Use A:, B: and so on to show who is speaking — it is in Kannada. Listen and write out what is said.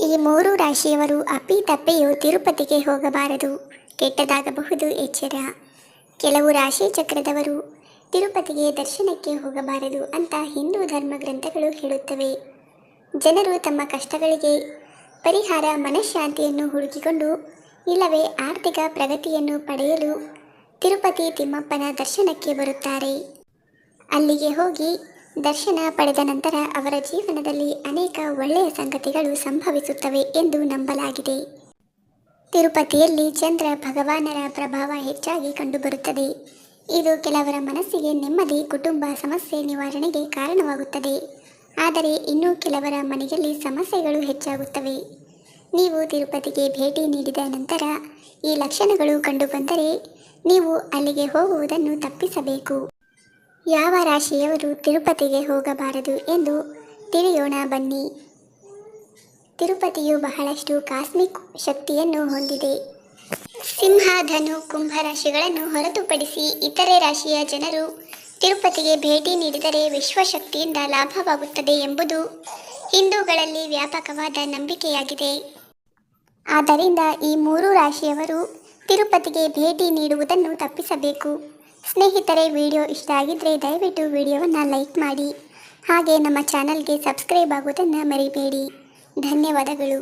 A: ಈ ಮೂರು ರಾಶಿಯವರು ಅಪ್ಪಿ ತಪ್ಪೆಯು ತಿರುಪತಿಗೆ ಹೋಗಬಾರದು. ಕೆಟ್ಟದಾಗಬಹುದು ಎಚ್ಚರ. ಕೆಲವು ರಾಶಿ ಚಕ್ರದವರು ತಿರುಪತಿಗೆ ದರ್ಶನಕ್ಕೆ ಹೋಗಬಾರದು ಅಂತ ಹಿಂದೂ ಧರ್ಮ ಗ್ರಂಥಗಳು ಹೇಳುತ್ತವೆ. ಜನರು ತಮ್ಮ ಕಷ್ಟಗಳಿಗೆ ಪರಿಹಾರ ಮನಃಶಾಂತಿಯನ್ನು ಹುಡುಕಿಕೊಂಡು ಇಲ್ಲವೇ ಆರ್ಥಿಕ ಪ್ರಗತಿಯನ್ನು ಪಡೆಯಲು ತಿರುಪತಿ ತಿಮ್ಮಪ್ಪನ ದರ್ಶನಕ್ಕೆ ಬರುತ್ತಾರೆ. ಅಲ್ಲಿಗೆ ಹೋಗಿ ದರ್ಶನ ಪಡೆದ ನಂತರ ಅವರ ಜೀವನದಲ್ಲಿ ಅನೇಕ ಒಳ್ಳೆಯ ಸಂಗತಿಗಳು ಸಂಭವಿಸುತ್ತವೆ ಎಂದು ನಂಬಲಾಗಿದೆ. ತಿರುಪತಿಯಲ್ಲಿ ಚಂದ್ರ ಭಗವಾನರ ಪ್ರಭಾವ ಹೆಚ್ಚಾಗಿ ಕಂಡುಬರುತ್ತದೆ. ಇದು ಕೆಲವರ ಮನಸ್ಸಿಗೆ ನೆಮ್ಮದಿ, ಕುಟುಂಬ ಸಮಸ್ಯೆ ನಿವಾರಣೆಗೆ ಕಾರಣವಾಗುತ್ತದೆ. ಆದರೆ ಇನ್ನೂ ಕೆಲವರ ಮನೆಯಲ್ಲಿ ಸಮಸ್ಯೆಗಳು ಹೆಚ್ಚಾಗುತ್ತವೆ. ನೀವು ತಿರುಪತಿಗೆ ಭೇಟಿ ನೀಡಿದ ನಂತರ ಈ ಲಕ್ಷಣಗಳು ಕಂಡುಬಂದರೆ ನೀವು ಅಲ್ಲಿಗೆ ಹೋಗುವುದನ್ನು ತಪ್ಪಿಸಬೇಕು. ಯಾವ ರಾಶಿಯವರು ತಿರುಪತಿಗೆ ಹೋಗಬಾರದು ಎಂದು ತಿಳಿಯೋಣ ಬನ್ನಿ. ತಿರುಪತಿಯು ಬಹಳಷ್ಟು ಕಾಸ್ಮಿಕ್ ಶಕ್ತಿಯನ್ನು ಹೊಂದಿದೆ. ಸಿಂಹ ಧನು ಕುಂಭ ರಾಶಿಗಳನ್ನು ಹೊರತುಪಡಿಸಿ ಇತರೆ ರಾಶಿಯ ಜನರು ತಿರುಪತಿಗೆ ಭೇಟಿ ನೀಡಿದರೆ ವಿಶ್ವಶಕ್ತಿಯಿಂದ ಲಾಭವಾಗುತ್ತದೆ ಎಂಬುದು ಹಿಂದೂಗಳಲ್ಲಿ ವ್ಯಾಪಕವಾದ ನಂಬಿಕೆಯಾಗಿದೆ. ಆದ್ದರಿಂದ ಈ ಮೂರು ರಾಶಿಯವರು ತಿರುಪತಿಗೆ ಭೇಟಿ ನೀಡುವುದನ್ನು ತಪ್ಪಿಸಬೇಕು. ಸ್ನೇಹಿತರೆ, ವಿಡಿಯೋ ಇಷ್ಟ ಆಗಿದ್ದರೆ ದಯವಿಟ್ಟು ವಿಡಿಯೋವನ್ನು ಲೈಕ್ ಮಾಡಿ. ಹಾಗೆ ನಮ್ಮ ಚಾನಲ್ಗೆ ಸಬ್ಸ್ಕ್ರೈಬ್ ಆಗುವುದನ್ನು ಮರಿಬೇಡಿ. ಧನ್ಯವಾದಗಳು.